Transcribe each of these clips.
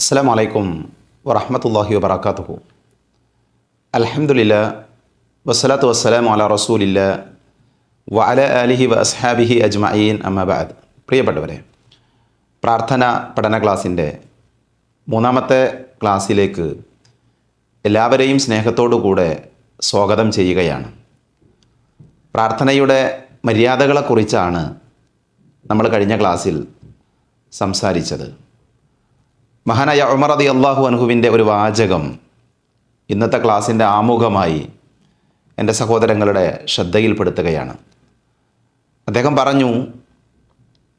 അസ്സാം വലൈക്കും വറഹമത്തല്ലാഹി വബർക്കാത്തു അലഹമുല്ല വസ്സലാത്തു വസ്സലാം അല റസൂലില്ല വ അല അലിഹി വ അസ്ഹാബിഹി അജ്മഈൻ അമ്മബാദ് പ്രിയപ്പെട്ടവരെ പ്രാർത്ഥന പഠന ക്ലാസ്സിന്റെ മൂന്നാമത്തെ ക്ലാസ്സിലേക്ക് എല്ലാവരെയും സ്നേഹത്തോടു കൂടെ സ്വാഗതം ചെയ്യുകയാണ്. പ്രാർത്ഥനയുടെ മര്യാദകളെക്കുറിച്ചാണ് നമ്മൾ കഴിഞ്ഞ ക്ലാസ്സിൽ സംസാരിച്ചത്. മഹാനായ ഉമർ അതി അള്ളാഹു അനുഹുവിന്റെ ഒരു വാചകം ഇന്നത്തെ ക്ലാസിന്റെ ആമുഖമായി എന്റെ സഹോദരങ്ങളുടെ ശ്രദ്ധയിൽപ്പെടുത്തുകയാണ്. അദ്ദേഹം പറഞ്ഞു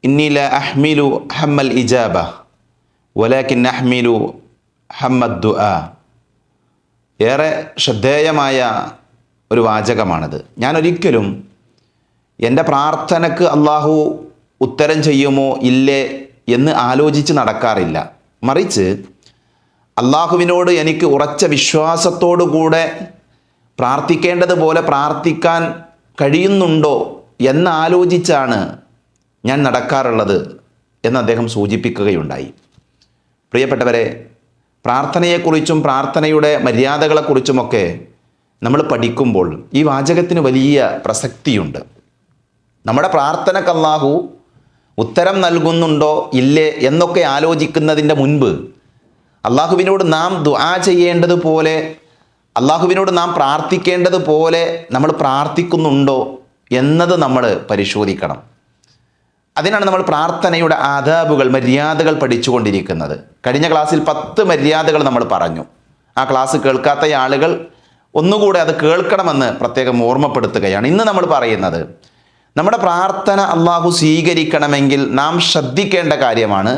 ഇന്നീല അഹ്മിലു ഹമ്മൽ ഇജാബ വലാക്കിൻ അഹ്മിലു ഹമ്മദ് ഏറെ ശ്രദ്ധേയമായ ഒരു വാചകമാണിത്. ഞാൻ ഒരിക്കലും എന്റെ പ്രാർത്ഥനക്ക് അള്ളാഹു ഉത്തരം ചെയ്യുമോ ഇല്ലേ എന്ന് ആലോചിച്ച് നടക്കാറില്ല. മറിച്ച് അള്ളാഹുവിനോട് എനിക്ക് ഉറച്ച വിശ്വാസത്തോടു കൂടെ പ്രാർത്ഥിക്കേണ്ടതുപോലെ പ്രാർത്ഥിക്കാൻ കഴിയുന്നുണ്ടോ എന്നാലോചിച്ചാണ് ഞാൻ നടക്കാറുള്ളത് എന്ന് അദ്ദേഹം സൂചിപ്പിക്കുകയുണ്ടായി. പ്രിയപ്പെട്ടവരെ പ്രാർത്ഥനയെക്കുറിച്ചും പ്രാർത്ഥനയുടെ മര്യാദകളെക്കുറിച്ചുമൊക്കെ നമ്മൾ പഠിക്കുമ്പോൾ ഈ വാചകത്തിന് വലിയ പ്രസക്തിയുണ്ട്. നമ്മുടെ പ്രാർത്ഥനക്ക് അല്ലാഹു ഉത്തരം നൽകുന്നുണ്ടോ ഇല്ലേ എന്നൊക്കെ ആലോചിക്കുന്നതിന്റെ മുൻപ് അള്ളാഹുവിനോട് നാം ദുആ ചെയ്യേണ്ടതുപോലെ അള്ളാഹുവിനോട് നാം പ്രാർത്ഥിക്കേണ്ടതുപോലെ നമ്മൾ പ്രാർത്ഥിക്കുന്നുണ്ടോ എന്നത് നമ്മൾ പരിശോധിക്കണം. അതിനാണ് നമ്മൾ പ്രാർത്ഥനയുടെ ആദാബുകൾ മര്യാദകൾ പഠിച്ചുകൊണ്ടിരിക്കുന്നത്. കഴിഞ്ഞ ക്ലാസ്സിൽ പത്ത് മര്യാദകൾ നമ്മൾ പറഞ്ഞു. ആ ക്ലാസ് കേൾക്കാത്ത ആളുകൾ ഒന്നുകൂടെ അത് കേൾക്കണമെന്ന് പ്രത്യേകം ഓർമ്മപ്പെടുത്തുകയാണ്. ഇന്ന് നമ്മൾ പറയുന്നത് നമ്മുടെ പ്രാർത്ഥന അള്ളാഹു സ്വീകരിക്കണമെങ്കിൽ നാം ശ്രദ്ധിക്കേണ്ട കാര്യമാണ്.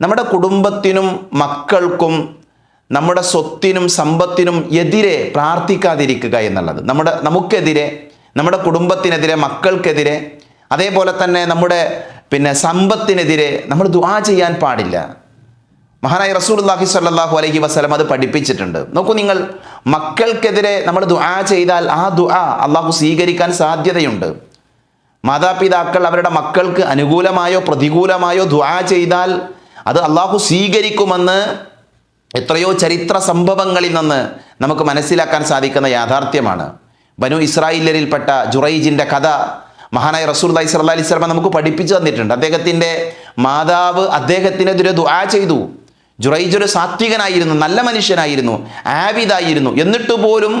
നമ്മുടെ കുടുംബത്തിനും മക്കൾക്കും നമ്മുടെ സ്വത്തിനും സമ്പത്തിനും എതിരെ പ്രാർത്ഥിക്കാതിരിക്കുക എന്നുള്ളത്. നമ്മുടെ നമുക്കെതിരെ നമ്മുടെ കുടുംബത്തിനെതിരെ മക്കൾക്കെതിരെ അതേപോലെ തന്നെ നമ്മുടെ പിന്നെ സമ്പത്തിനെതിരെ നമ്മൾ ദുആ ചെയ്യാൻ പാടില്ല. മഹാനായ റസൂൽല്ലാഹി സ്വല്ലല്ലാഹു അലൈഹി വസ്ലം അത് പഠിപ്പിച്ചിട്ടുണ്ട്. നോക്കൂ നിങ്ങൾ മക്കൾക്കെതിരെ നമ്മൾ ദുആ ചെയ്താൽ ആ ദുആ അള്ളാഹു സ്വീകരിക്കാൻ സാധ്യതയുണ്ട്. മാതാപിതാക്കൾ അവരുടെ മക്കൾക്ക് അനുകൂലമായോ പ്രതികൂലമായോ ദുആ ചെയ്താൽ അത് അള്ളാഹു സ്വീകരിക്കുമെന്ന് എത്രയോ ചരിത്ര സംഭവങ്ങളിൽ നിന്ന് നമുക്ക് മനസ്സിലാക്കാൻ സാധിക്കുന്ന യാഥാർത്ഥ്യമാണ്. ബനു ഇസ്രായേലരിൽപ്പെട്ട ജുറൈജിന്റെ കഥ മഹാനായ റസൂൽ അലൈഹി അലൈഹി സ്വലമ നമുക്ക് പഠിപ്പിച്ചു തന്നിട്ടുണ്ട്. അദ്ദേഹത്തിന്റെ മാതാവ് അദ്ദേഹത്തിനെതിരെ ദുആ ചെയ്തു. ജുറൈജ് ഒരു സാത്വികനായിരുന്നു നല്ല മനുഷ്യനായിരുന്നു ആവിതായിരുന്നു എന്നിട്ട് പോലും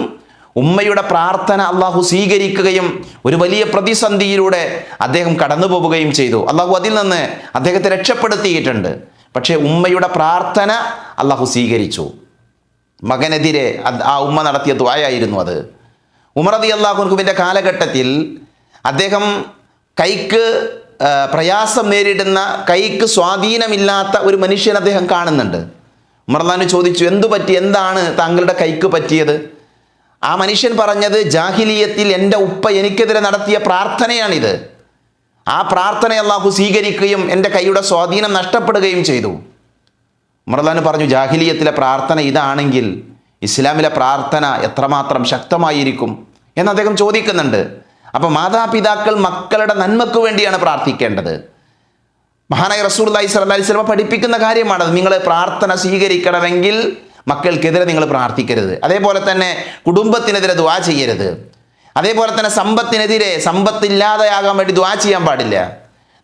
ഉമ്മയുടെ പ്രാർത്ഥന അള്ളാഹു സ്വീകരിക്കുകയും ഒരു വലിയ പ്രതിസന്ധിയിലൂടെ അദ്ദേഹം കടന്നു പോവുകയും ചെയ്തു. അള്ളാഹു അതിൽ നിന്ന് അദ്ദേഹത്തെ രക്ഷപ്പെടുത്തിയിട്ടുണ്ട്. പക്ഷേ ഉമ്മയുടെ പ്രാർത്ഥന അള്ളാഹു സ്വീകരിച്ചു. മകനെതിരെ ആ ഉമ്മ നടത്തിയ ദ്വായായിരുന്നു അത്. ഉമറദി അള്ളാഹുനുവിന്റെ കാലഘട്ടത്തിൽ അദ്ദേഹം കൈക്ക് പ്രയാസം നേരിടുന്ന കൈക്ക് സ്വാധീനമില്ലാത്ത ഒരു മനുഷ്യൻ അദ്ദേഹം കാണുന്നുണ്ട്. ഉമർദാന് ചോദിച്ചു എന്തു പറ്റി എന്താണ് താങ്കളുടെ കൈക്ക് പറ്റിയത്? ആ മനുഷ്യൻ പറഞ്ഞത് ജാഹിലീയത്തിൽ എന്റെ ഉപ്പ എനിക്കെതിരെ നടത്തിയ പ്രാർത്ഥനയാണിത്. ആ പ്രാർത്ഥന അള്ളാഹു സ്വീകരിക്കുകയും എന്റെ കൈയുടെ സ്വാധീനം നഷ്ടപ്പെടുകയും ചെയ്തു. ഉമർദാന് പറഞ്ഞു ജാഹിലീയത്തിലെ പ്രാർത്ഥന ഇതാണെങ്കിൽ ഇസ്ലാമിലെ പ്രാർത്ഥന എത്രമാത്രം ശക്തമായിരിക്കും? എന്ന് അദ്ദേഹം ചോദിക്കുന്നുണ്ട്. അപ്പോൾ മാതാപിതാക്കൾ മക്കളുടെ നന്മക്ക് വേണ്ടിയാണ് പ്രാർത്ഥിക്കേണ്ടത്. മഹാനായ റസൂർ അലൈഹി സ്വലി സ്വലമ പഠിപ്പിക്കുന്ന കാര്യമാണത്. നിങ്ങൾ പ്രാർത്ഥന സ്വീകരിക്കണമെങ്കിൽ മക്കൾക്കെതിരെ നിങ്ങൾ പ്രാർത്ഥിക്കരുത്. അതേപോലെ തന്നെ കുടുംബത്തിനെതിരെ ദ്വാ ചെയ്യരുത്. അതേപോലെ തന്നെ സമ്പത്തിനെതിരെ സമ്പത്തില്ലാതെയാകാൻ വേണ്ടി ദ്വാ ചെയ്യാൻ പാടില്ല.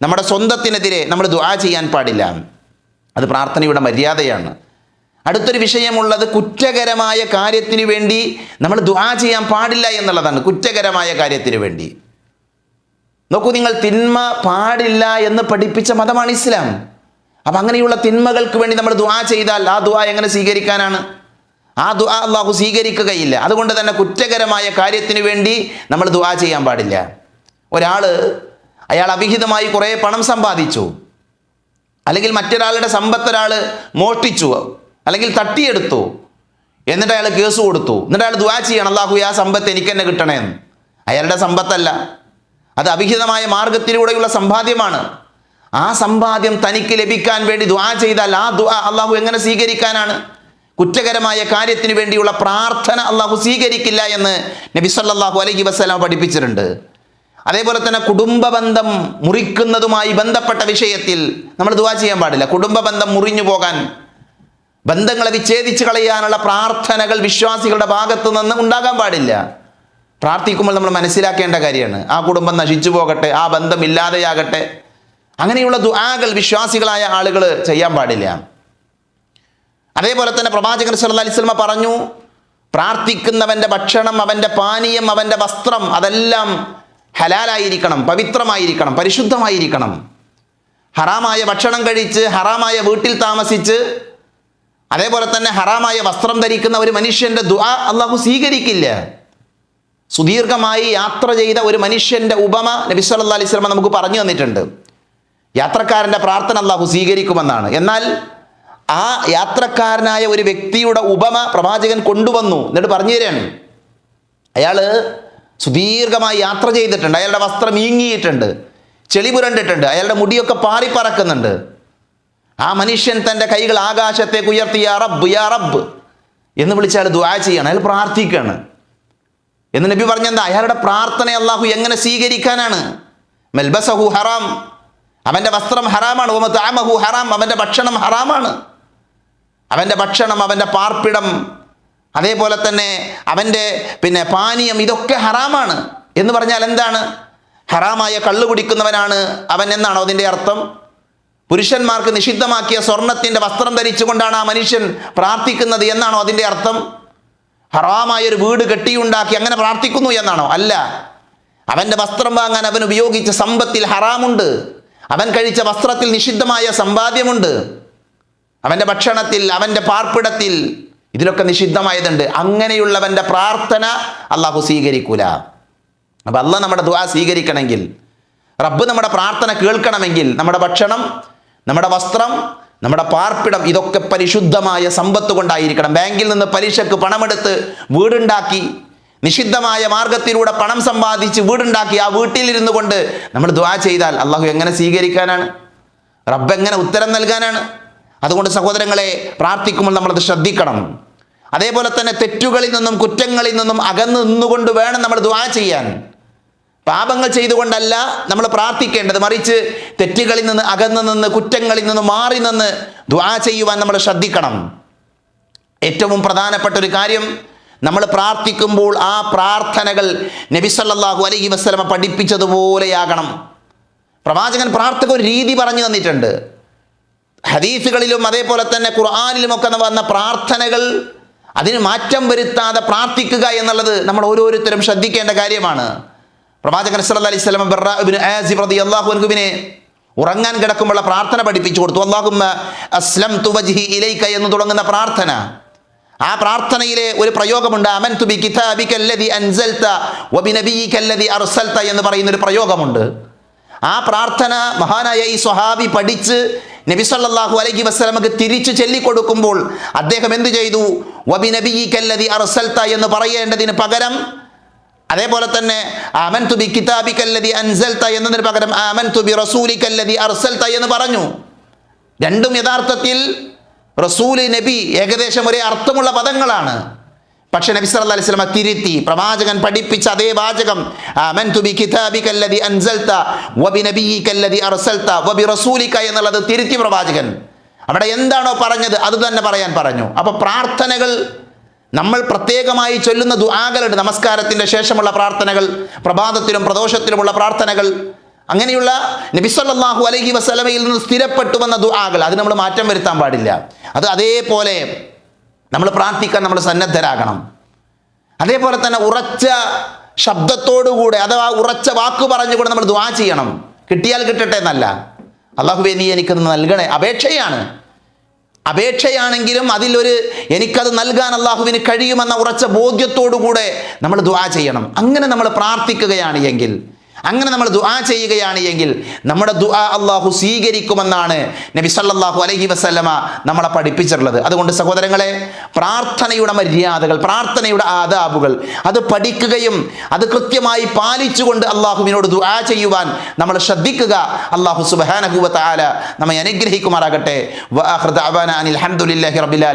നമ്മുടെ സ്വന്തത്തിനെതിരെ നമ്മൾ ദ്വാ ചെയ്യാൻ പാടില്ല. അത് പ്രാർത്ഥനയുടെ മര്യാദയാണ്. അടുത്തൊരു വിഷയമുള്ളത് കുറ്റകരമായ കാര്യത്തിന് വേണ്ടി നമ്മൾ ദ്വാ ചെയ്യാൻ പാടില്ല എന്നുള്ളതാണ് കുറ്റകരമായ കാര്യത്തിന് വേണ്ടി. നോക്കൂ നിങ്ങൾ തിന്മ പാടില്ല എന്ന് പഠിപ്പിച്ച മതമാണ് ഇസ്ലാം. അപ്പം അങ്ങനെയുള്ള തിന്മകൾക്ക് വേണ്ടി നമ്മൾ ദുആ ചെയ്താൽ ആ ദുആ എങ്ങനെ സ്വീകരിക്കാനാണ്? ആ ദുആ അള്ളാഹു സ്വീകരിക്കുകയില്ല. അതുകൊണ്ട് തന്നെ കുറ്റകരമായ കാര്യത്തിന് വേണ്ടി നമ്മൾ ദുആ ചെയ്യാൻ പാടില്ല. ഒരാൾ അയാൾ അവിഹിതമായി കുറേ പണം സമ്പാദിച്ചു. അല്ലെങ്കിൽ മറ്റൊരാളുടെ സമ്പത്ത് ഒരാൾ മോഷ്ടിച്ചു. അല്ലെങ്കിൽ തട്ടിയെടുത്തു. എന്നിട്ട് അയാൾ കേസ് കൊടുത്തു. എന്നിട്ട് അയാൾ ദുആ ചെയ്യണം. അള്ളാഹു ആ സമ്പത്ത് എനിക്ക് തന്നെ കിട്ടണേന്ന്. അയാളുടെ സമ്പത്തല്ല. അത് അവിഹിതമായ മാർഗത്തിലൂടെയുള്ള സമ്പാദ്യമാണ്. ആ സമ്പാദ്യം തനിക്ക് ലഭിക്കാൻ വേണ്ടി ദ്വാ ചെയ്താൽ ആ ദ്വാ അള്ളാഹു എങ്ങനെ സ്വീകരിക്കാനാണ്? കുറ്റകരമായ കാര്യത്തിന് വേണ്ടിയുള്ള പ്രാർത്ഥന അള്ളാഹു സ്വീകരിക്കില്ല എന്ന് നബി സല്ലല്ലാഹു അലൈഹി വസല്ലം പഠിപ്പിച്ചിട്ടുണ്ട്. അതേപോലെ തന്നെ കുടുംബ ബന്ധം മുറിക്കുന്നതുമായി ബന്ധപ്പെട്ട വിഷയത്തിൽ നമ്മൾ ദുവാ ചെയ്യാൻ പാടില്ല. കുടുംബ ബന്ധം മുറിഞ്ഞു പോകാൻ ബന്ധങ്ങളെ വിച്ഛേദിച്ച് കളയാനുള്ള പ്രാർത്ഥനകൾ വിശ്വാസികളുടെ ഭാഗത്തു നിന്ന് ഉണ്ടാകാൻ പാടില്ല. പ്രാർത്ഥിക്കുമ്പോൾ നമ്മൾ മനസ്സിലാക്കേണ്ട കാര്യമാണ്. ആ കുടുംബം നശിച്ചു പോകട്ടെ ആ ബന്ധം ഇല്ലാതെയാകട്ടെ അങ്ങനെയുള്ള ദുആകൾ വിശ്വാസികളായ ആളുകൾ ചെയ്യാൻ പാടില്ല. അതേപോലെ തന്നെ പ്രവാചകൻ സല്ലല്ലാഹു അലൈഹി വസല്ലം പറഞ്ഞു പ്രാർത്ഥിക്കുന്നവന്റെ ഭക്ഷണം അവന്റെ പാനീയം അവന്റെ വസ്ത്രം അതെല്ലാം ഹലാലായിരിക്കണം പവിത്രമായിരിക്കണം പരിശുദ്ധമായിരിക്കണം. ഹറാമായ ഭക്ഷണം കഴിച്ച് ഹറാമായ വീട്ടിൽ താമസിച്ച് അതേപോലെ തന്നെ ഹറാമായ വസ്ത്രം ധരിക്കുന്ന ഒരു മനുഷ്യന്റെ ദുആ അള്ളാഹു സ്വീകരിക്കില്ല. സുദീർഘമായി യാത്ര ചെയ്ത ഒരു മനുഷ്യന്റെ ഉപമ നബി സല്ലല്ലാഹു അലൈഹി വസല്ലം നമുക്ക് പറഞ്ഞു തന്നിട്ടുണ്ട്. യാത്രക്കാരന്റെ പ്രാർത്ഥന അള്ളാഹു സ്വീകരിക്കുമെന്നാണ്. എന്നാൽ ആ യാത്രക്കാരനായ ഒരു വ്യക്തിയുടെ ഉപമ പ്രവാചകൻ കൊണ്ടുവന്നു. എന്നിട്ട് പറഞ്ഞു തരാണ് അയാൾ സുദീർഘമായി യാത്ര ചെയ്തിട്ടുണ്ട്. അയാളുടെ വസ്ത്രം ഈങ്ങിയിട്ടുണ്ട്. ചെളി പുരണ്ടിട്ടുണ്ട്. അയാളുടെ മുടിയൊക്കെ പാറിപ്പറക്കുന്നുണ്ട് ആ മനുഷ്യൻ തന്റെ കൈകൾ ആകാശത്തേക്ക് ഉയർത്തി യാ റബ്ബ് യാ റബ്ബ് എന്ന് വിളിച്ചാൽ ദുആ ചെയ്യണം. അയാൾ പ്രാർത്ഥിക്കുകയാണ്. എന്ന് നബി പറഞ്ഞെന്താ? അയാളുടെ പ്രാർത്ഥന അള്ളാഹു എങ്ങനെ സ്വീകരിക്കാനാണ്? മെൽബസഹു ഹറാം. അവന്റെ വസ്ത്രം ഹറാമാണ്. ഒമത്താമഹു ഹറാം. അവന്റെ ഭക്ഷണം ഹറാമാണ്. അവന്റെ ഭക്ഷണം അവന്റെ പാർപ്പിടം അതേപോലെ തന്നെ അവന്റെ പിന്നെ പാനീയം ഇതൊക്കെ ഹറാമാണ്. എന്ന് പറഞ്ഞാൽ എന്താണ്? ഹറാമായ കള്ളു കുടിക്കുന്നവനാണ് അവൻ എന്നാണോ അതിന്റെ അർത്ഥം? പുരുഷന്മാർക്ക് നിഷിദ്ധമാക്കിയ സ്വർണത്തിന്റെ വസ്ത്രം ധരിച്ചുകൊണ്ടാണ് ആ മനുഷ്യൻ പ്രാർത്ഥിക്കുന്നത് എന്നാണോ അതിന്റെ അർത്ഥം? ഹറാമായ ഒരു വീട് കെട്ടിയുണ്ടാക്കി അങ്ങനെ പ്രാർത്ഥിക്കുന്നു എന്നാണോ? അല്ല. അവന്റെ വസ്ത്രം വാങ്ങാൻ അവൻ ഉപയോഗിച്ച സമ്പത്തിൽ ഹറാമുണ്ട്. അവൻ കഴിച്ച വസ്ത്രത്തിൽ നിഷിദ്ധമായ സമ്പാദ്യമുണ്ട്. അവന്റെ ഭക്ഷണത്തിൽ അവന്റെ പാർപ്പിടത്തിൽ ഇതിലൊക്കെ നിഷിദ്ധമായതുണ്ട്. അങ്ങനെയുള്ളവന്റെ പ്രാർത്ഥന അള്ളാഹു സ്വീകരിക്കൂല. അപ്പം അല്ല നമ്മുടെ ദുആ സ്വീകരിക്കണമെങ്കിൽ റബ്ബ് നമ്മുടെ പ്രാർത്ഥന കേൾക്കണമെങ്കിൽ നമ്മുടെ ഭക്ഷണം നമ്മുടെ വസ്ത്രം നമ്മുടെ പാർപ്പിടം ഇതൊക്കെ പരിശുദ്ധമായ സമ്പത്ത് കൊണ്ടായിരിക്കണം. ബാങ്കിൽ നിന്ന് പലിശക്ക് പണമെടുത്ത് വീടുണ്ടാക്കി നിഷിദ്ധമായ മാർഗത്തിലൂടെ പണം സമ്പാദിച്ച് വീടുണ്ടാക്കി ആ വീട്ടിലിരുന്നു കൊണ്ട് നമ്മൾ ദ്വാ ചെയ്താൽ അള്ളാഹു എങ്ങനെ സ്വീകരിക്കാനാണ്? റബ്ബ് എങ്ങനെ ഉത്തരം നൽകാനാണ്? അതുകൊണ്ട് സഹോദരങ്ങളെ പ്രാർത്ഥിക്കുമ്പോൾ നമ്മളത് ശ്രദ്ധിക്കണം. അതേപോലെ തന്നെ തെറ്റുകളിൽ നിന്നും കുറ്റങ്ങളിൽ നിന്നും അകന്നു നിന്നുകൊണ്ട് വേണം നമ്മൾ ദ്വാ ചെയ്യാൻ. പാപങ്ങൾ ചെയ്തുകൊണ്ടല്ല നമ്മൾ പ്രാർത്ഥിക്കേണ്ടത്. മറിച്ച് തെറ്റുകളിൽ നിന്ന് അകന്നു നിന്ന് കുറ്റങ്ങളിൽ നിന്ന് മാറി നിന്ന് ദ്വാ ചെയ്യുവാൻ നമ്മൾ ശ്രദ്ധിക്കണം. ഏറ്റവും പ്രധാനപ്പെട്ട ഒരു കാര്യം നമ്മൾ പ്രാർത്ഥിക്കുമ്പോൾ ആ പ്രാർത്ഥനകൾ നബി സല്ലല്ലാഹു അലൈഹി വസ്ലമ പഠിപ്പിച്ചതുപോലെയാകണം. പ്രവാചകൻ പ്രാർത്ഥക ഒരു രീതി പറഞ്ഞു തന്നിട്ടുണ്ട്. ഹദീസുകളിലും അതേപോലെ തന്നെ ഖുർആാനിലുമൊക്കെ വന്ന പ്രാർത്ഥനകൾ അതിന് മാറ്റം വരുത്താതെ പ്രാർത്ഥിക്കുക എന്നുള്ളത് നമ്മൾ ഓരോരുത്തരും ശ്രദ്ധിക്കേണ്ട കാര്യമാണ്. പ്രവാചകൻ സല്ലല്ലാഹു അലൈഹി റളിയല്ലാഹു അൻഹുവിനെ ഉറങ്ങാൻ കിടക്കുമ്പോൾ പ്രാർത്ഥന പഠിപ്പിച്ചു കൊടുത്തു. അല്ലാഹുമ്മ അസ്ലംതു വജ്ഹി ഇലൈക എന്ന് തുടങ്ങുന്ന പ്രാർത്ഥന. ആ പ്രാർത്ഥനയിലെ ഒരു പ്രയോഗമുണ്ട്. അമൻ തുബി കിതാബിക്കല്ലതി അൻസൽത വബിനബിയിക്കല്ലതി അർസൽത എന്ന് പറയുന്ന ഒരു പ്രയോഗമുണ്ട്. ആ പ്രാർത്ഥന മഹാനായ ഈ സ്വഹാബി പഠിച്ച് നബി സല്ലല്ലാഹു അലൈഹി വസല്ലമക്ക് തിരിച്ചു ചൊല്ലിക്കൊടുക്കുമ്പോൾ അദ്ദേഹം എന്ത് ചെയ്തു? വബിനബിയിക്കല്ലതി അർസൽത എന്ന് പറയേണ്ടതിന് പകരം അതേപോലെ തന്നെ അമൻ തുബി കിതാബിക്കല്ലതി അൻസൽത എന്നതിന് പകരം അമൻ തുബി റസൂലിക്കല്ലതി അർസൽത എന്ന് പറഞ്ഞു. രണ്ടും യഥാർത്ഥത്തിൽ റസൂൽ നബി ഏകദേശം ഒരേ അർത്ഥമുള്ള പദങ്ങളാണ്. പക്ഷെ നബി സല്ലല്ലാഹു അലൈഹി വസല്ലമ തിരുത്തി പ്രവാചകൻ പഠിപ്പിച്ച അതേ വാചകം ബി അൻസൽത വബി അർസൽത വബി എന്നുള്ളത് തിരുത്തി പ്രവാചകൻ. അവിടെ എന്താണോ പറഞ്ഞത് അത് തന്നെ പറയാൻ പറഞ്ഞു. അപ്പോൾ പ്രാർത്ഥനകൾ നമ്മൾ പ്രത്യേകമായി ചൊല്ലുന്ന ദുആകളുണ്ട്. നമസ്കാരത്തിന്റെ ശേഷമുള്ള പ്രാർത്ഥനകൾ പ്രഭാതത്തിലും പ്രദോഷത്തിലുമുള്ള പ്രാർത്ഥനകൾ അങ്ങനെയുള്ള നബിസ്വല്ലാഹു അലൈഹി വസ്ലമയിൽ നിന്ന് സ്ഥിരപ്പെട്ടു വന്ന ദുആകൾ അത് നമ്മൾ മാറ്റം വരുത്താൻ പാടില്ല. അത് അതേപോലെ നമ്മൾ പ്രാർത്ഥിക്കാൻ നമ്മൾ സന്നദ്ധരാകണം. അതേപോലെ തന്നെ ഉറച്ച ശബ്ദത്തോടുകൂടെ അഥവാ ഉറച്ച വാക്ക് പറഞ്ഞുകൂടെ നമ്മൾ ദുവാ ചെയ്യണം. കിട്ടിയാൽ കിട്ടട്ടെ എന്നല്ല. അള്ളാഹുബേ നീ എനിക്കത് നൽകണേ. അപേക്ഷയാണ്. അപേക്ഷയാണെങ്കിലും അതിലൊരു എനിക്കത് നൽകാൻ അള്ളാഹുവിന് കഴിയുമെന്ന ഉറച്ച ബോധ്യത്തോടുകൂടെ നമ്മൾ ദുവാ ചെയ്യണം. അങ്ങനെ നമ്മൾ പ്രാർത്ഥിക്കുകയാണ് എങ്കിൽ അങ്ങനെ നമ്മൾ ദുആ ചെയ്യുകയാണ് എങ്കിൽ നമ്മുടെ ദുആ അള്ളാഹു സ്വീകരിക്കുമെന്നാണ് നബി സല്ലാഹു അലഹി വസല്ലമ നമ്മളെ പഠിപ്പിച്ചിട്ടുള്ളത്. അതുകൊണ്ട് സഹോദരങ്ങളെ പ്രാർത്ഥനയുടെ മര്യാദകൾ പ്രാർത്ഥനയുടെ ആദാബുകൾ അത് പഠിക്കുകയും അത് കൃത്യമായി പാലിച്ചുകൊണ്ട് അള്ളാഹുവിനോട് ദുആ ചെയ്യുവാൻ നമ്മൾ ശ്രദ്ധിക്കുക. അള്ളാഹു സുബ്ഹാനഹു വ നമ്മെ അനുഗ്രഹിക്കുമാറാകട്ടെ. വആഖിറു ദഅവാന അനിൽ വാത്തു റബ്ബിൽ